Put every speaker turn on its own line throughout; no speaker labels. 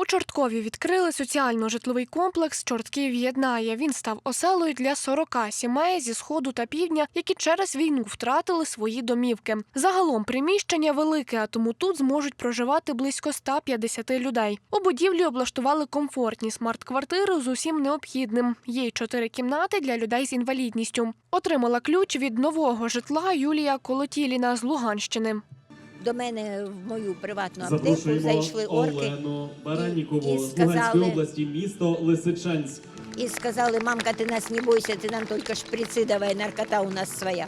У Чорткові відкрили соціально-житловий комплекс Чортків єднає. Він став оселою для 40 сімей зі сходу та півдня, які через війну втратили свої домівки. Загалом приміщення велике, а тому тут зможуть проживати близько 150 людей. У будівлі облаштували комфортні смарт-квартири з усім необхідним. Є й чотири кімнати для людей з інвалідністю. Отримала ключ від нового житла Юлія Колотіліна з Луганщини.
До мене в мою приватну аптеку зайшли орки
Олену Бараннікову
і- і
з області, місто Лисичанськ.
і сказали, мамка, ти нас не бойся, ти нам тільки шприци давай, наркота у нас своя.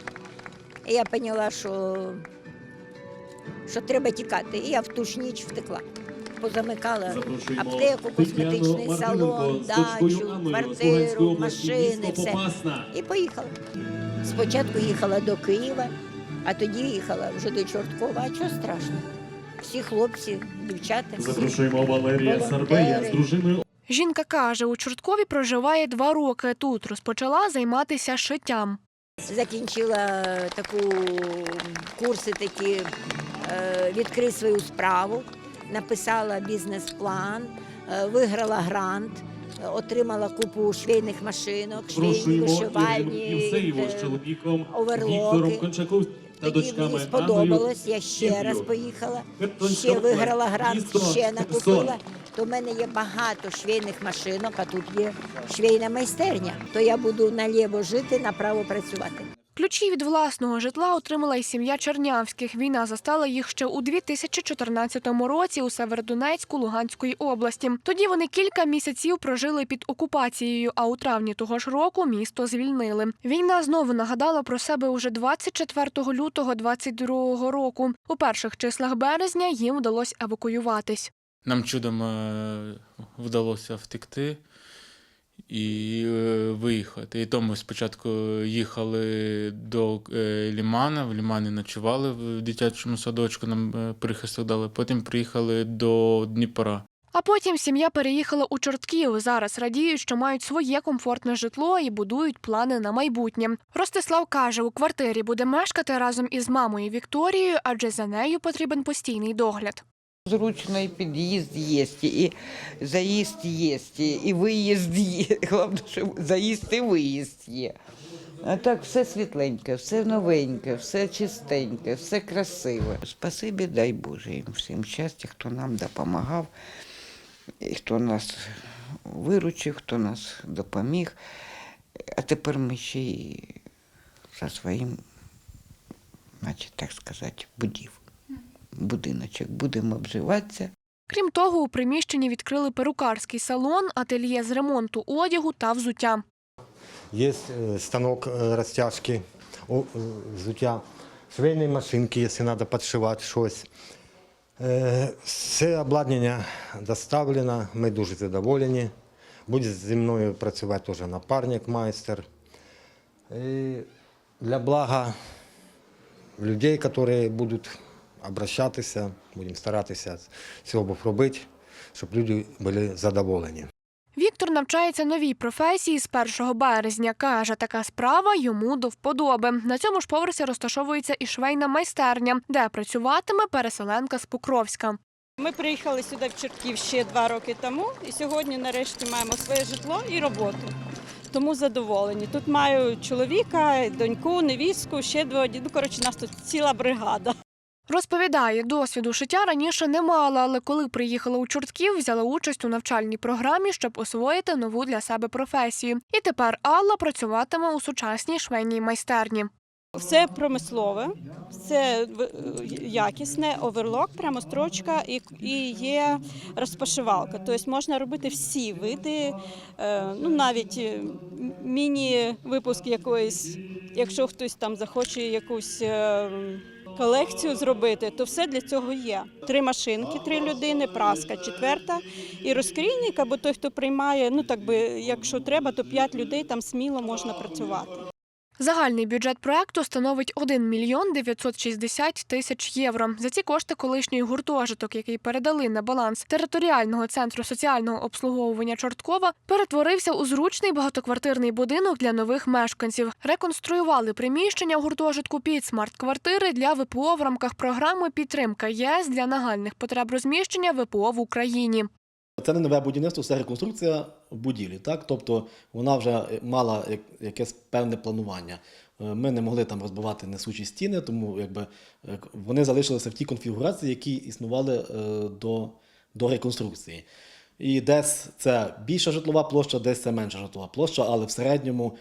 І я поняла, що, що треба тікати. І я в ту ж ніч втекла. Позамикала
Запрошуємо
аптеку, косметичний
Тетяну
салон, дачу, квартиру, машини, все. І поїхала. Спочатку їхала до Києва, а тоді їхала вже до Чорткова. А чого страшно? Всі хлопці, дівчата.
Запрошуємо Валерія. Сарбея з дружиною
Жінка каже, у Чорткові проживає два роки. Тут розпочала займатися шиттям.
Закінчила таку курси такі е, відкрий свою справу, написала бізнес-план, е, виграла грант, е, отримала купу швейних машинок, швейні, вишивальні.
З
е,
чоловіком
оверлоки.
Віктором Кончаков
Тоді мені сподобалось, я ще раз поїхала, ще виграла грант, ще накупила. То в мене є багато швейних машинок, а тут є швейна майстерня. То я буду наліво жити, направо працювати.
Ключі від власного житла отримала й сім'я Чернявських. Війна застала їх ще у 2014 році у Северодонецьку Луганської області. Тоді вони кілька місяців прожили під окупацією, а у травні того ж року місто звільнили. Війна знову нагадала про себе уже 24 лютого 22 року. У перших числах березня їм вдалося евакуюватись.
Нам чудом е, вдалося втекти і е, виїхати. І то ми спочатку їхали до е, Лімана, в Лімані ночували в дитячому садочку, нам е, прихисток дали. Потім приїхали до Дніпра.
А потім сім'я переїхала у Чортків. Зараз радіють, що мають своє комфортне житло і будують плани на майбутнє. Ростислав каже, у квартирі буде мешкати разом із мамою Вікторією, адже за нею потрібен постійний догляд.
Зручно і під'їзд є, і заїзд є, і виїзд є. Головне, що заїзд і виїзд є. А так все світленьке, все новеньке, все чистеньке, все красиве. Спасибі, дай Боже їм всім щастя, хто нам допомагав, і хто нас виручив, хто нас допоміг. А тепер ми ще й за своїм, значить, так сказати, будів Будиночок будемо обживатися.
Крім того, у приміщенні відкрили перукарський салон, ательє з ремонту одягу та взуття.
Есть э, станок э, растяжки, о- э, взуття, швейні машинки, якщо треба підшивати щось. Е, Все обладнання доставлено, ми дуже задоволені. Буде зі мною працювати теж напарник, майстер. І для блага людей, які будуть обращатися, будемо старатися цього робити, щоб люди були задоволені.
Віктор навчається новій професії з 1 березня. Каже, така справа йому до вподоби. На цьому ж поверсі розташовується і швейна майстерня, де працюватиме переселенка з Покровська.
Ми приїхали сюди в Чортків ще два роки тому, і сьогодні нарешті маємо своє житло і роботу. Тому задоволені. Тут маю чоловіка, доньку, невістку, ще двоє. дітей. Ну, коротше, нас тут ціла бригада.
Розповідає, досвіду шиття раніше не мала, але коли приїхала у Чортків, взяла участь у навчальній програмі, щоб освоїти нову для себе професію. І тепер Алла працюватиме у сучасній швейній майстерні.
Все промислове, все в- якісне, оверлок, прямо строчка і, і є розпашивалка. Тобто можна робити всі види, е, ну навіть е, міні-випуск якоїсь, якщо хтось там захоче якусь. Колекцію зробити, то все для цього є. Три машинки, три людини, праска, четверта і розкрійник, або той, хто приймає, ну так би, якщо треба, то п'ять людей там сміло можна працювати.
Загальний бюджет проекту становить 1 мільйон 960 тисяч євро. За ці кошти колишній гуртожиток, який передали на баланс територіального центру соціального обслуговування Чорткова, перетворився у зручний багатоквартирний будинок для нових мешканців. Реконструювали приміщення гуртожитку під смарт-квартири для ВПО в рамках програми Підтримка ЄС для нагальних потреб розміщення ВПО в Україні.
Це не нове будівництво, це реконструкція будівлі. Так? Тобто вона вже мала якесь певне планування. Е, Ми не могли там розбивати несучі стіни, тому якби, е, вони залишилися в тій конфігурації, які існували е, до, до реконструкції. І десь це більша житлова площа, десь це менша житлова площа, але в середньому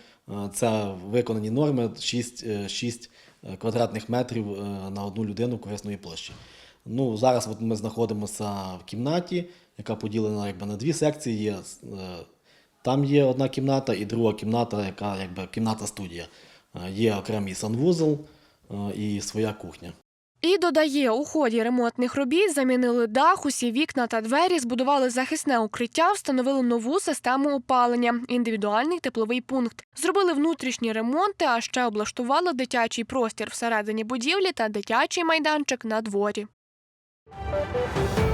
це виконані норми 6, е, 6 квадратних метрів на одну людину корисної площі. Ну, зараз от ми знаходимося в кімнаті, яка поділена якби, на дві секції. Є, е, там є одна кімната і друга кімната, яка якби кімната студія. Е, Є окремий санвузол е, і своя кухня.
І додає, у ході ремонтних робіт замінили дах, усі вікна та двері, збудували захисне укриття, встановили нову систему опалення, індивідуальний тепловий пункт. Зробили внутрішні ремонти, а ще облаштували дитячий простір всередині будівлі та дитячий майданчик на дворі. Thank you.